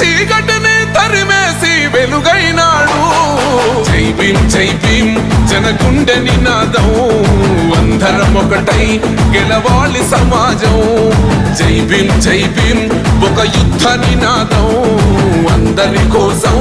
చీకటిని తరిమేసి వెలుగైనాడు. జై భీం జై భీం జనగుండె నినాదం అందరం ఒకటై గెలవాలి సమాజం. జై భీం జై భీం ఒక యుద్ధ నినాదం అందరి కోసం